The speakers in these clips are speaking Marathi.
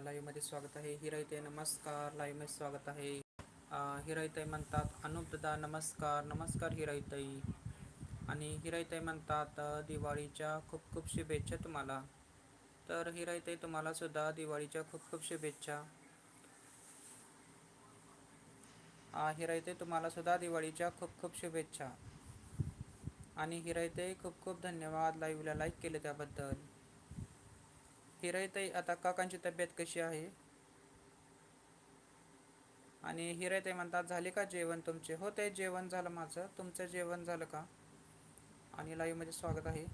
लाईव्हमध्ये स्वागत आहे. हिराईते नमस्कार. लाईव्हमध्ये स्वागत आहे. हिराईताई म्हणतात अनुपदा नमस्कार. नमस्कार हिराईताई आणि हिराईताई म्हणतात दिवाळीच्या खूप खूप शुभेच्छा तुम्हाला. तर हिराईताई तुम्हाला सुद्धा दिवाळीच्या खूप खूप शुभेच्छा. अ, हिराईताई तुम्हाला सुद्धा दिवाळीच्या खूप खूप शुभेच्छा. आणि हिराईताई खूप खूप धन्यवाद. लाईव्हला लाईक केले त्याबद्दल. हिराईताई आता काकांची तब्येत कशी आहे? आणि हिराईताई म्हणतात झाले का जेवण तुमचे? हो ते जेवण झालं माझं. तुमचं जेवण झालं का? आणि लाईव्हमध्ये स्वागत आहे.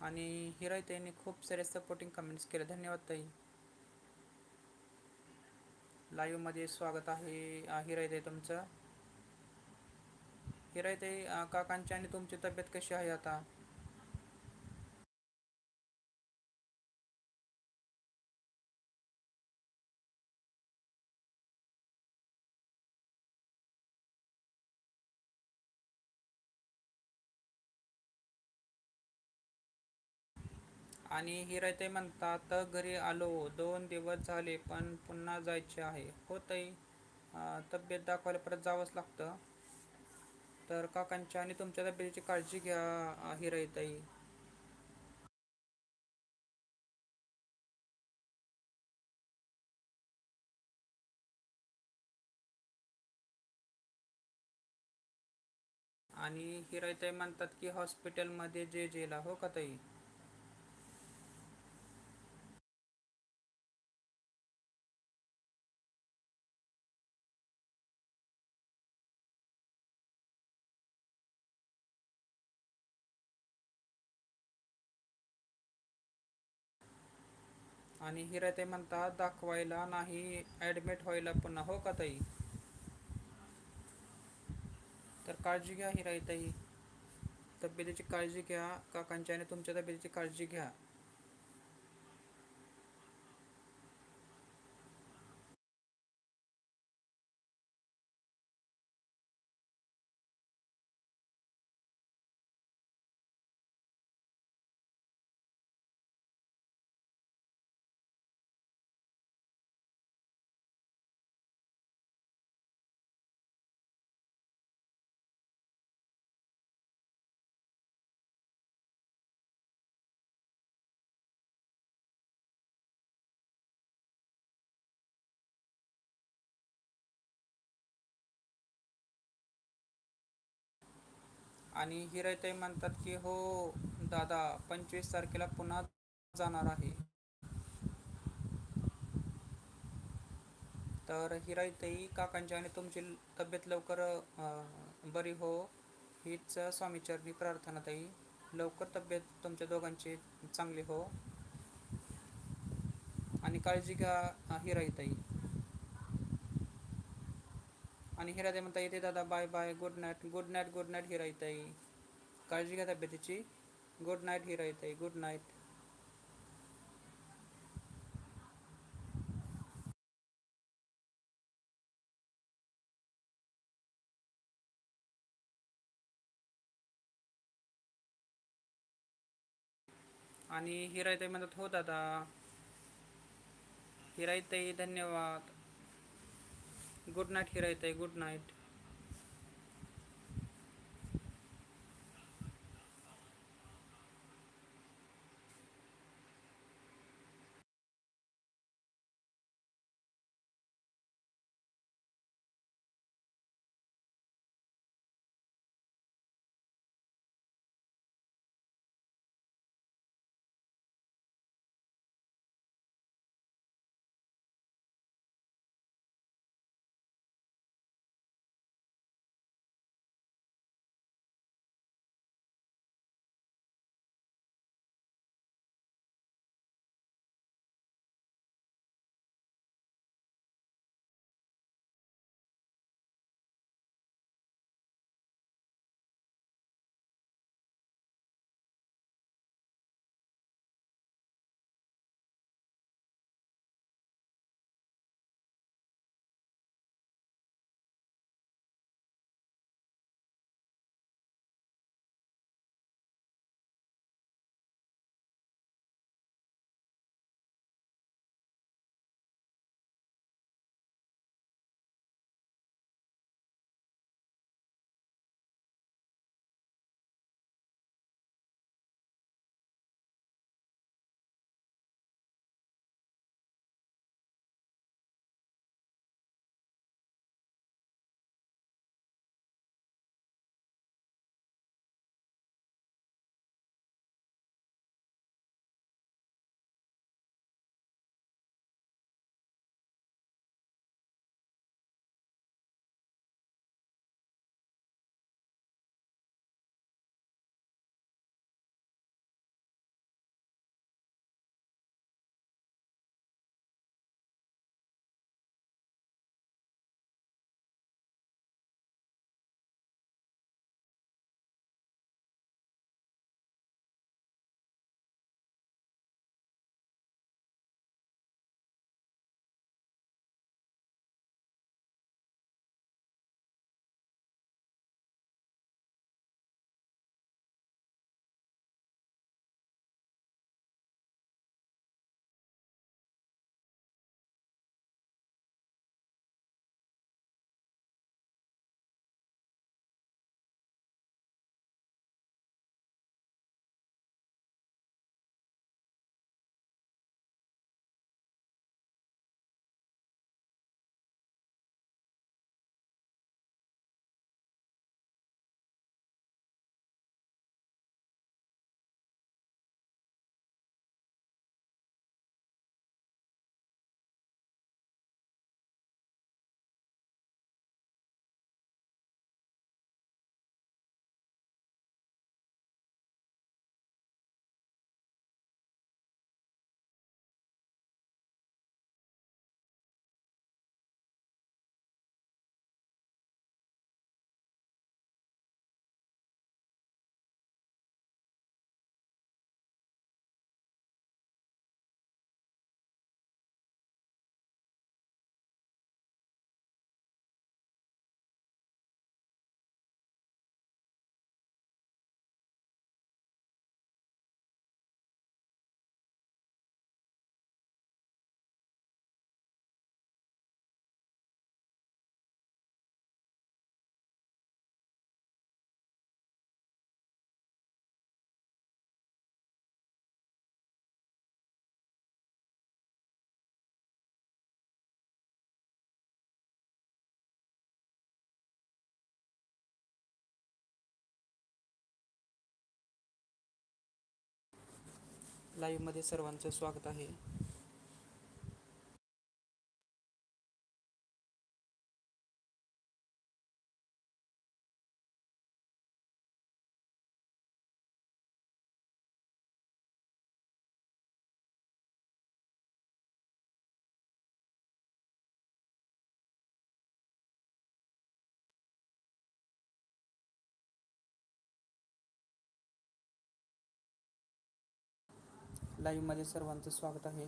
आणि हिराईताईंनी खूप सारे सपोर्टिंग कमेंट्स केले. धन्यवाद ताई. लाईव्हमध्ये स्वागत आहे अं, हिराईताई तुमचं. हिरायताई काकांची आणि तुमची तब्येत कशी आहे आता? आणि हिरायते म्हणतात घरी आलो दोन दिवस झाले पण पुन्हा जायचे आहे. हो ताई तब्येत दाखवायला परत जावंच लागतं. तर काकांच्या आणि तुमच्या तब्येतीची काळजी घ्या अं, हिराईताई आणि हिराईताई म्हणतात की हॉस्पिटलमध्ये जे जेला हो का ताई? आणि हिरायताई म्हणतात दाखवायला नाही ॲडमिट व्हायला पुन्हा हो का ताई? तर काळजी घ्या हिराईताई तब्येतीची काळजी घ्या. काकांच्या आणि तुमच्या तब्येतीची काळजी घ्या. आणि हिरायताई म्हणतात की हो दादा पंचवीस तारखेला पुन्हा जाणार आहे. तर हिरायताई काकांची आणि तुमची तब्येत लवकर बरी हो हीच स्वामीचरणी प्रार्थना ताई. लवकर तब्येत तुमच्या दोघांची चांगली हो. आणि काळजी घ्या अं, हिराईताई आणि हिराताई म्हणता येते दादा bye bye good night good night good night हिराईताई काळजी घ्या तब्येतीची. गुड नाईट हिराईताई गुड नाईट आणि हिराईताई म्हणतात हो दादा. हिराईताई धन्यवाद. गुड नाईट हिराईताई गुड नाईट लाईव्हमध्ये सर्वांचं स्वागत आहे. लाईव्हमध्ये सर्वांचं स्वागत आहे.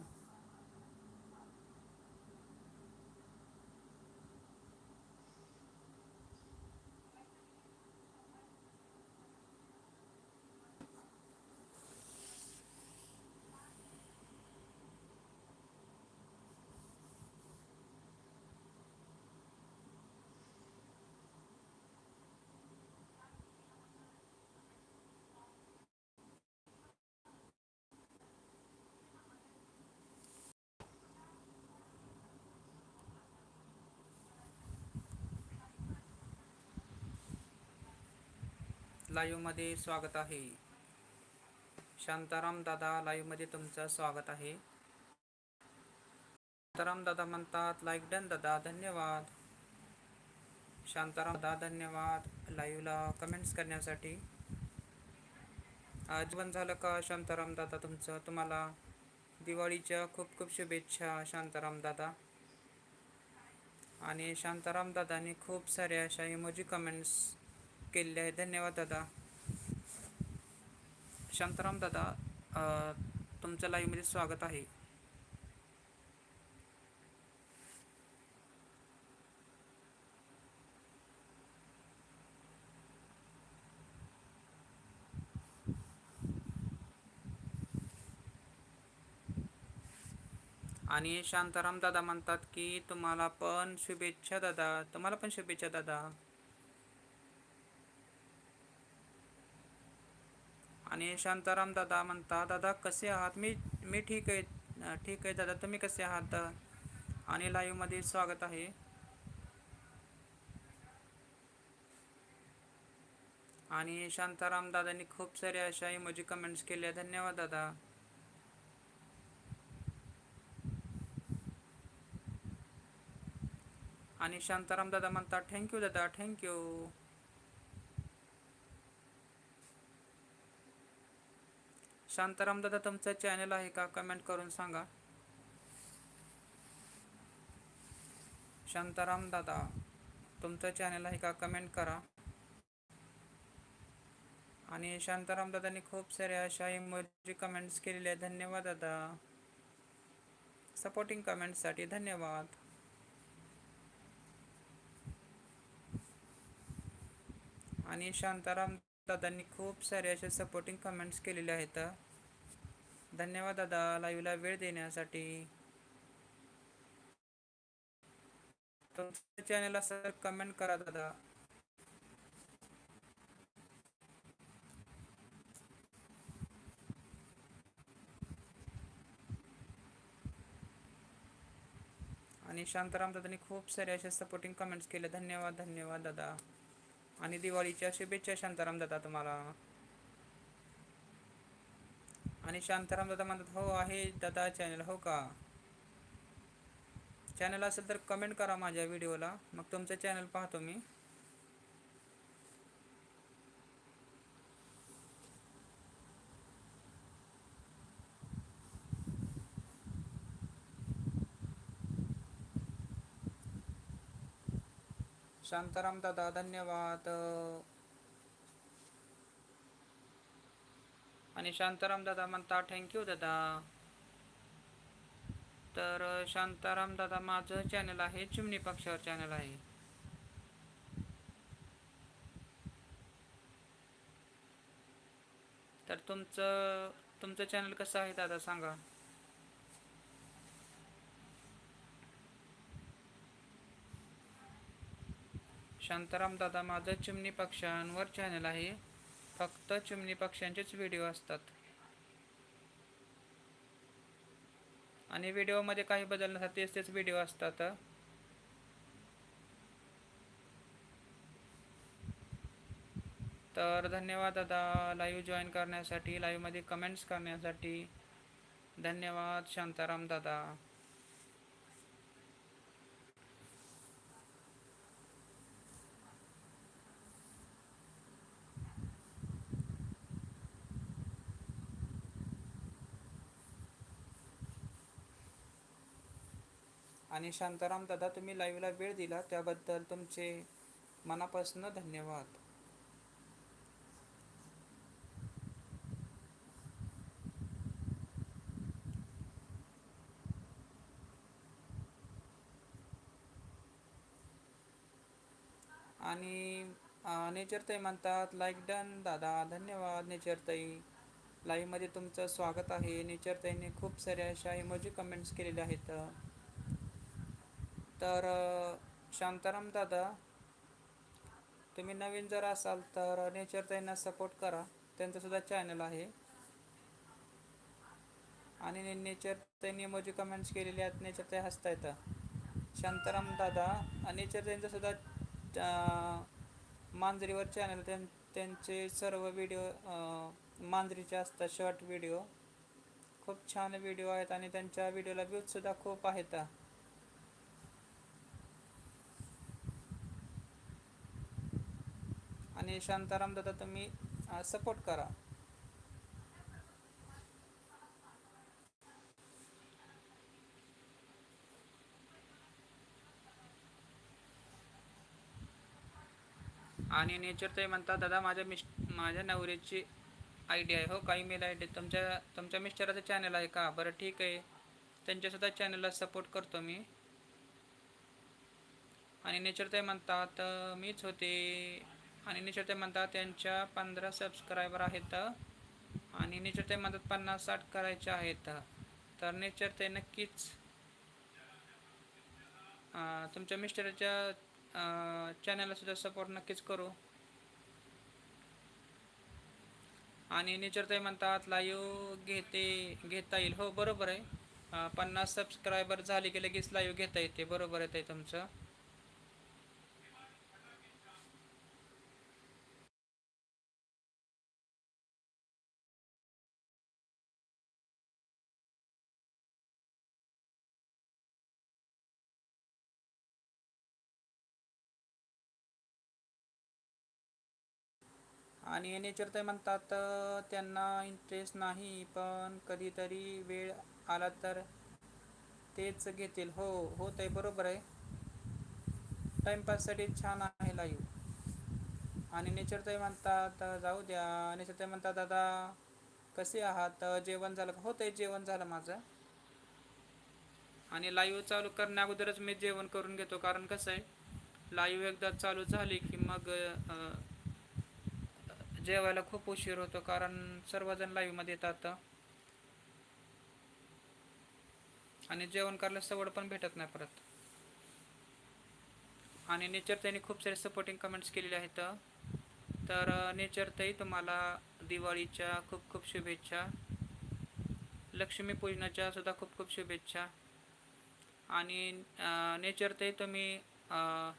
लाईव्हमध्ये स्वागत आहे. शांताराम दादा लाईव्हमध्ये तुमचं स्वागत आहे. शांताराम दादा म्हणतात लाईक डन दादा धन्यवाद. शांताराम दादा धन्यवाद. लाईव्हला कमेंट्स करण्यासाठी. आज झालं का शांताराम दादा तुमचं? तुम्हाला दिवाळीच्या खूप खूप शुभेच्छा शांताराम दादा. आणि शांताराम दादाने खूप साऱ्या अशा इमोजी कमेंट्स केलेले आहे धन्यवाद दादा. शांताराम दादा तुमच्या लाईव्हमध्ये स्वागत आहे. आणि शांताराम दादा म्हणतात की तुम्हाला पण शुभेच्छा दादा. तुम्हाला पण शुभेच्छा दादा. आणि शांताराम दादा म्हणता दादा कसे आहात? मी मी ठीक आहे ठीक आहे दादा. तुम्ही कसे आहात आणि लाईव्हमध्ये स्वागत आहे. आणि शांताराम दादांनी खूप साऱ्या अशा इमोजी कमेंट्स केल्या. धन्यवाद दादा. आणि शांताराम दादा म्हणतात थँक्यू दादा. थँक्यू शांताराम दादा तुमचं चॅनल आहे का? कमेंट करून सांगा. शांताराम दादा तुमचं चॅनल आहे का? कमेंट करा. आणि शांताराम दादांनी खूप साऱ्या अशा इमोजी कमेंट्स केलेल्या आहेत. धन्यवाद दादा. सपोर्टिंग कमेंट्ससाठी धन्यवाद. आणि शांताराम दादांनी खूप सारे असे सपोर्टिंग कमेंट्स केलेले आहेत. धन्यवाद दादा लाईव्हला वेळ देण्यासाठी. चॅनल असं कमेंट करा दादा. आणि शांताराम दादांनी खूप सारे असे सपोर्टिंग कमेंट्स केले. धन्यवाद धन्यवाद दादा. आणि दिवाळीच्या शुभेच्छा शांताराम दादा तुम्हाला. आणि शांताराम दादा म्हणतात हो आहे दादा चॅनल हो का? चॅनल असेल तर कमेंट करा माझ्या व्हिडिओला मग तुमचं चॅनल पाहतो मी. शांताराम दादा धन्यवाद. आणि शांताराम दादा म्हणता थँक्यू दादा. तर शांताराम दादा माझं चॅनल आहे चिमणी पक्षावर चॅनल आहे. तर तुमचं तुमचं चॅनल कसं आहे दादा सांगा. शांताराम दादा माझं चिमणी पक्ष्यांवर चॅनल आहे. फक्त चिमणी पक्ष्यांचेच व्हिडिओ असतात. आणि व्हिडिओमध्ये काही बदल नसतात तेच तेच व्हिडिओ असतात. तर धन्यवाद दादा लाईव्ह जॉईन करण्यासाठी लाईव्हमध्ये कमेंट्स करण्यासाठी. धन्यवाद शांताराम दादा. आणि शांताराम दादा तुम्ही लाईव्हला वेळ दिला त्याबद्दल तुमचे मनापासून धन्यवाद. आणि नेचरताई म्हणतात लाईक डन दादा धन्यवाद नेचरताई लाईव्हमध्ये तुमचं स्वागत आहे. नेचरताईने खूप साऱ्या अशा इमोजी कमेंट्स केलेल्या आहेत. तर शांताराम दादा तुम्ही नवीन जर असाल तर नेचर त्यांना सपोर्ट करा. त्यांचंसुद्धा चॅनल आहे. आणि नेचर त्यांनी मोजी कमेंट्स केलेले आहेत. नेचर ते हसता येतं शांताराम दादा नेचर त्यांचंसुद्धा मांजरीवर चॅनल त्यां त्यांचे सर्व व्हिडिओ मांजरीचे असतात. शॉर्ट व्हिडिओ खूप छान व्हिडिओ आहेत आणि त्यांच्या व्हिडिओला व्ह्यूजसुद्धा खूप आहेत. आणि शांताराम दादा तुम्ही सपोर्ट करा. आणि नेचर ते म्हणतात दादा माझ्या मिस माझ्या नवऱ्याची आय डी आहे. हो काही मेल आय डी तुमच्या तुमच्या मिस्टराचं चॅनल आहे का? बरं ठीक आहे. त्यांच्यासुद्धा चॅनलला सपोर्ट करतो मी. आणि नेचर ते म्हणतात मीच होते आणि नेचर ते म्हणतात त्यांच्या पंधरा सबस्क्रायबर आहेत. आणि नेचर ते म्हणतात पन्नास साठ करायचे आहेत. तर नेचर ते नक्कीच तुमच्या मिस्टरच्या चॅनलला सुद्धा सपोर्ट नक्कीच करू. आणि नेचर ते म्हणतात लाईव्ह घेते घेता येईल. हो बरोबर आहे. पन्नास सबस्क्रायबर झाले की लगेच लाईव्ह घेता येते. बरोबर आहे ते तुमचं. आणि नेचर ते म्हणतात त्यांना इंटरेस्ट नाही पण कधीतरी वेळ आला तर तेच घेतील. हो हो ते बरोबर आहे. टाईमपाससाठी छान आहे लाईव्ह आणि नेचर ते म्हणतात जाऊ द्या. नेचर ते म्हणतात दादा कसे आहात? जेवण झालं हो ते जेवण झालं माझं. आणि लाईव्ह चालू करण्या अगोदरच मी जेवण करून घेतो. कारण कसं आहे लाईव्ह एकदा चालू झाली की मग जेवायला खूप उशीर होतो कारण सर्वजण लाईव्हमध्ये येतात. आणि जेवण करायला सवड पण भेटत नाही परत. आणि नेचर त्यांनी खूप सारे सपोर्टिंग कमेंट्स केलेले आहेत. तर नेचर तुम्हाला दिवाळीच्या खूप खूप शुभेच्छा. लक्ष्मीपूजनाच्या सुद्धा खूप खूप शुभेच्छा. आणि नेचर तुम्ही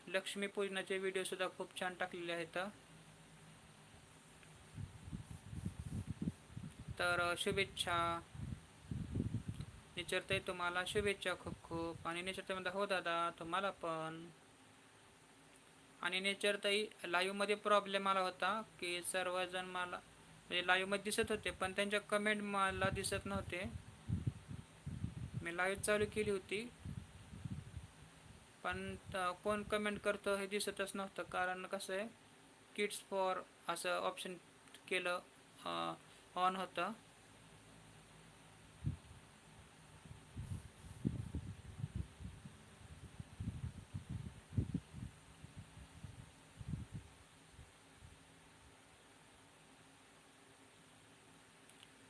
लक्ष्मीपूजनाचे व्हिडिओसुद्धा खूप छान टाकलेले आहेत. तर शुभेच्छा. निचरते तुम्हाला. शुभेच्छा खूप खूप. आणि नेचरते म्हणता हो दादा तुम्हाला पण. आणि नेचरताई लाईव्हमध्ये प्रॉब्लेम आला होता की सर्वजण मला म्हणजे लाईव्हमध्ये दिसत होते पण त्यांच्या कमेंट मला दिसत नव्हते. मी लाईव्ह चालू केली होती. पण कोण कमेंट करतो हे दिसतच नव्हतं. कारण कसं आहे किड्स फॉर असं ऑप्शन केलं ऑन होतं.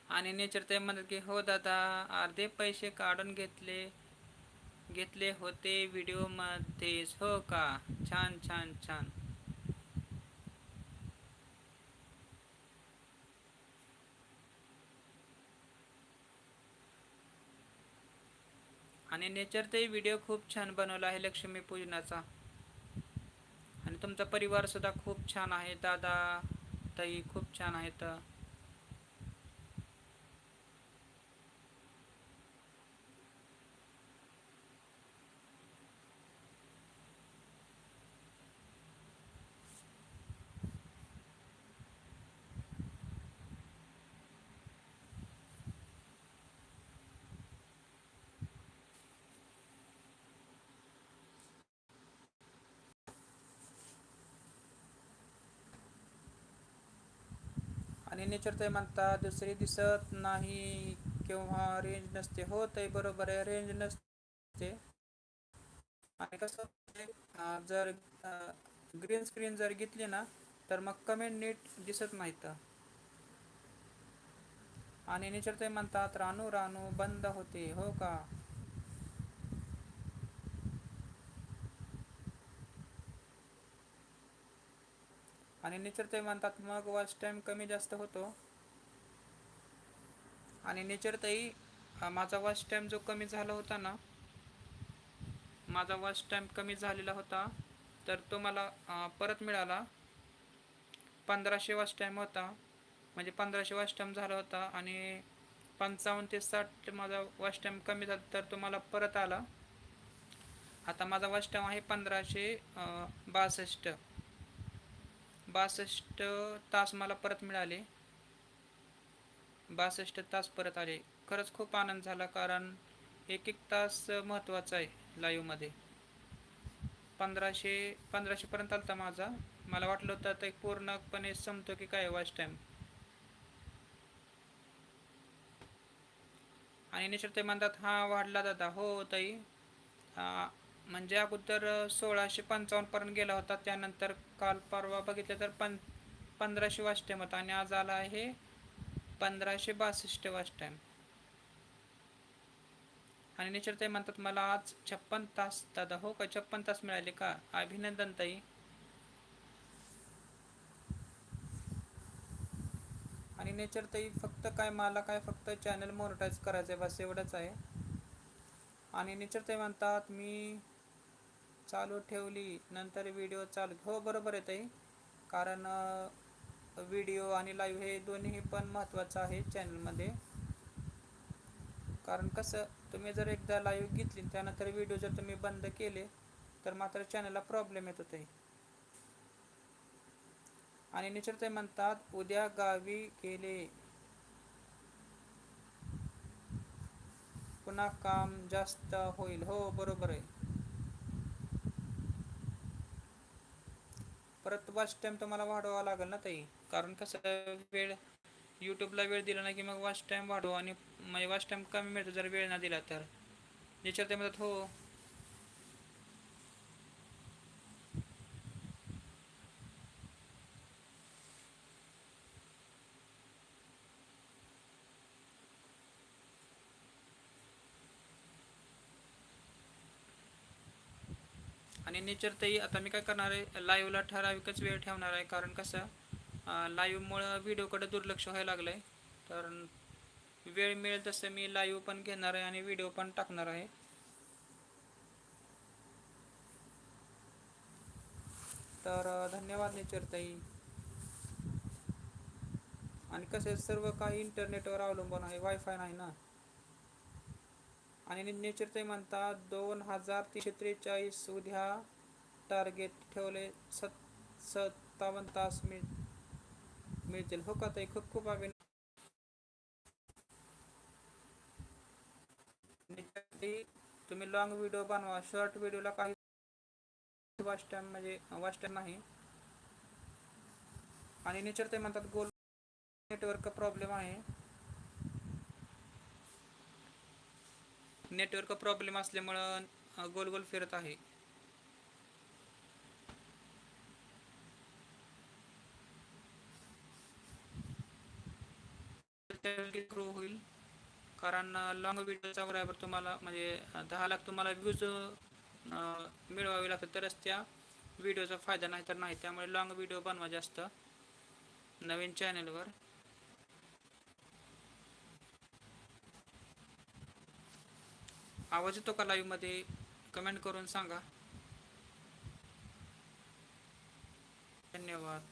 आणि नेचर ते म्हणतात की हो दादा अर्धे पैसे काढून घेतले घेतले होते व्हिडिओमध्येच हो का? छान छान छान. आणि नेचर ते व्हिडिओ खूप छान बनवला आहे लक्ष्मीपूजनाचा आणि तुमचा परिवारसुद्धा खूप छान आहे दादा ताई खूप छान आहेत. आणि नेचर ते म्हणतात दुसरी दिसत नाही किंवा रेंज नसते. हो ते बरोबर आहे. रेंज नसते. आणि कसं जर ग्रीन स्क्रीन जर घेतली ना तर मग कमेंट नीट दिसत नाहीत आणि नेचर ते म्हणतात रानू रानू बंद होते. हो का? आणि निचरते म्हणतात मग वॉच टाईम कमी जास्त होतो. आणि निचरतही माझा वॉच टाईम जो कमी झाला होता ना माझा वॉच टाईम कमी झालेला होता तर तो मला परत मिळाला. पंधराशे वॉच टाईम होता म्हणजे पंधराशे वॉच टाईम झाला होता आणि पंचावन्न ते साठ माझा वॉच टाईम कमी झाला तर तो मला परत आला. आता माझा वॉच टाईम आहे पंधराशे बासष्ट. बासष्ट तास मला परत मिळाले. बासष्ट तास परत आले. खरंच खूप आनंद झाला कारण एक एक तास महत्त्वाचा आहे लाईव्हमध्ये पंधराशे पंधराशेपर्यंत आलता माझा. मला वाटलं होतं आता एक पूर्णपणे संपतो की काय वॉच टाईम आणि निश्चित ते म्हणतात हा वाढला दादा. हो ताई. म्हणजे अगोदर सोळाशे पंचावन्नपर्यंत गेला होता. त्यानंतर काल परवा बघितलं तर पं पंधराशे वाच टाईम होता आणि आज आला आहे पंधराशे बासष्ट वाच टाईम आणि निश्चित ते म्हणतात मला आज छप्पन तास दादा हो का? छप्पन तास मिळाले का? अभिनंदन ताई. आणि नेचर ताई फक्त काय मला काय फक्त चॅनल मोनिटाईज करायचं आहे बस एवढंच आहे. आणि नेचर ताई म्हणतात मी चालू ठेवली नंतर व्हिडिओ चालू हो बरोबर आहे ताई. कारण व्हिडिओ आणि लाईव्ह हे दोन्ही पण महत्त्वाचं आहे चॅनलमध्ये कारण कसं तुम्ही जर एकदा लाईव्ह घेतली त्यानंतर व्हिडिओ जर तुम्ही बंद केले तर मात्र चॅनलला प्रॉब्लेम येत होते आणि निश्चित म्हणतात उद्या गावी गेले. पुन्हा काम जास्त होईल. हो बरोबर आहे. परत वॉच टाइम तुम्हाला वाढवावा लागेल ना ताई. कारण कसं वेळ यूट्यूबला वेळ दिला नाही की मग वॉच टाईम वाढवा आणि म्हणजे वॉच टाईम कमी मिळतो जर वेळ ना दिला तर. निश्चित म्हणतात हो आणि नेचरतही आता मी काय करणार आहे लाईव्हला ठराविकच वेळ ठेवणार आहे. कारण कसं लाईव्हमुळं व्हिडिओकडे दुर्लक्ष व्हायला लागलं आहे तर वेळ मिळेल तसं मी लाईव्ह पण घेणार आहे आणि व्हिडिओ पण टाकणार आहे. तर धन्यवाद नेचर ताई आणि कसं सर्व काही इंटरनेटवर अवलंबून आहे वायफाय नाही ना? आणि नेचर ते म्हणतात दोन हजार तीनशे त्रेचाळीस उद्या टार्गेट ठेवले सत सत्तावन्न तास मिळ मिळतील. हो का ताई? खूप खूप अभिनंदन तुम्ही लॉंग व्हिडिओ बनवा. शॉर्ट व्हिडिओला काही वाच टाईम म्हणजे वाच टाईम नाही. आणि नेचर ते म्हणतात गोल नेटवर्क प्रॉब्लेम आहे. नेटवर्क प्रॉब्लेम असल्यामुळं गोल गोल फिरत आहे. होईल. कारण लॉंग व्हिडिओचा बरोबर तुम्हाला म्हणजे दहा लाख तुम्हाला व्ह्यूज मिळवावे लागतात. तरच त्या व्हिडिओचा फायदा नाही तर नाही. त्यामुळे लॉंग व्हिडिओ बनवा जास्त. नवीन चॅनलवर आवाज येतो का लाईव्हमध्ये कमेंट करून सांगा. धन्यवाद.